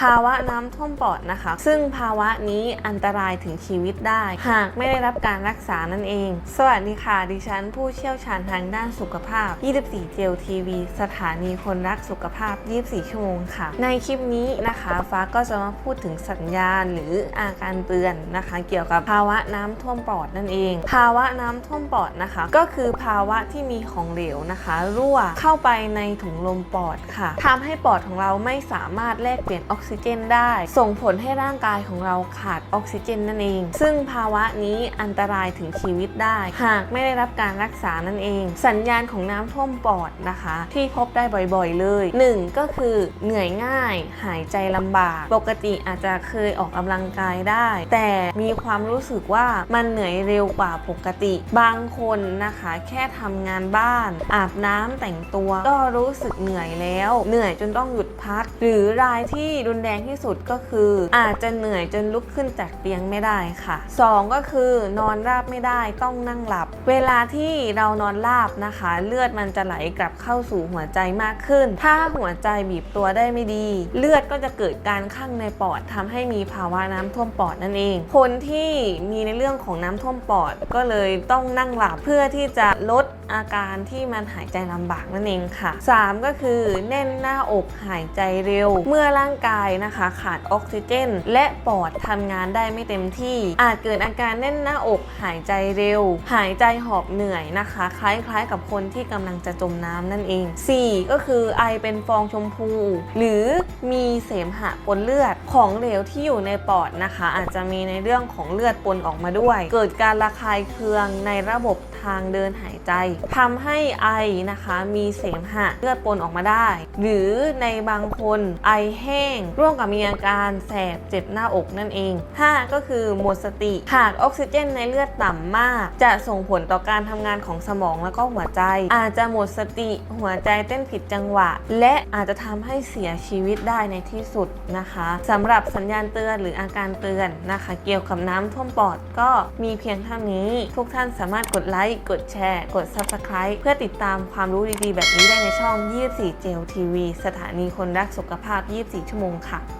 ภาวะน้ำท่วมปอดนะคะ ซึ่งภาวะนี้อันตรายถึงชีวิตได้ หากไม่ได้รับการรักษานั่นเอง สวัสดีค่ะ ดิฉันผู้เชี่ยวชาญทางด้านสุขภาพ 24 เจลทีวี สถานีคนรักสุขภาพ 24 ชั่วโมงค่ะ ในคลิปนี้นะคะฟ้าก็จะมาพูดถึงสัญญาณหรืออาการเตือนนะคะ เกี่ยวกับภาวะน้ำท่วมปอดนั่นเอง ภาวะน้ำท่วมปอดนะคะ ก็คือภาวะที่มีของเหลวนะคะ รั่วเข้าไปในถุงลมปอดค่ะทำให้ปอดของเราไม่สามารถแลกเปลี่ยนออกซิเจนได้ ส่งผลให้ร่างกายของเราขาดออกซิเจนนั่นเอง ซึ่งภาวะนี้อันตรายถึงชีวิตได้ หากไม่ได้รับการรักษานั่นเอง สัญญาณของน้ำท่วมปอดนะคะ ที่พบได้บ่อยๆ เลย 1 ก็คือเหนื่อยง่าย หายใจลำบาก ปกติอาจจะเคยออกกำลังกายได้ แต่มีความรู้สึกว่ามันเหนื่อยเร็วกว่าปกติ บางคนนะคะแค่ทำงานบ้าน อาบน้ำแต่งตัว ก็รู้สึกเหนื่อยแล้ว เหนื่อยจนต้องหยุดพัก หรือรายที่รุนแรงที่สุดก็คือ อาจจะเหนื่อยจนลุกขึ้นจากเตียงไม่ได้ค่ะ 2 ก็คือนอนราบไม่ได้ต้องนั่งหลับ เวลาที่เรานอนราบนะคะ เลือดมันจะไหลกลับเข้าสู่หัวใจมากขึ้น ถ้าหัวใจบีบตัวได้ไม่ดี เลือดก็จะเกิดการข้างในปอดทำให้มีภาวะน้ำท่วมปอดนั่นเอง คนที่มีในเรื่องของน้ำท่วมปอดก็เลยต้องนั่งหลับเพื่อที่จะลด อาการที่มันหายใจลำบากนั่นเองค่ะ 3 ก็คือแน่นหน้าอกหายใจเร็ว เมื่อร่างกายนะคะขาดออกซิเจน และปอดทำงานได้ไม่เต็มที่ อาจเกิดอาการแน่นหน้าอกหายใจเร็ว หายใจหอบเหนื่อยนะคะ คล้ายๆ กับคนที่กำลังจะจมน้ำนั่นเอง 4 ก็คือไอเป็นฟองชมพู หรือมีเสมหะปนเลือดของเหลวที่อยู่ในปอดนะคะ อาจจะมีในเรื่องของเลือดปนออกมาด้วย เกิดการระคายเคืองในระบบ ทางเดินหายใจทำให้ไอนะคะมีเสมหะเลือดปนออกมาได้ หรือในบางคนไอแห้ง ร่วมกับมีอาการแสบเจ็บหน้าอกนั่นเอง 5 ก็คือหมดสติขาดออกซิเจนในเลือดต่ำมาก จะส่งผลต่อการทำงานของสมองแล้วก็หัวใจ อาจจะหมดสติหัวใจเต้นผิดจังหวะ และอาจจะทำให้เสียชีวิตได้ในที่สุดนะคะสำหรับสัญญาณเตือนหรืออาการเตือนนะคะ เกี่ยวกับน้ำท่วมปอดก็มีเพียงเท่านี้ ทุกท่านสามารถกดไลค์ค์กดแชร์กด Subscribe เพื่อติดตามความรู้ดีๆ แบบนี้ได้ในช่อง 24 เจลทีวีสถานีคนรักสุขภาพ 24 ชั่วโมงค่ะ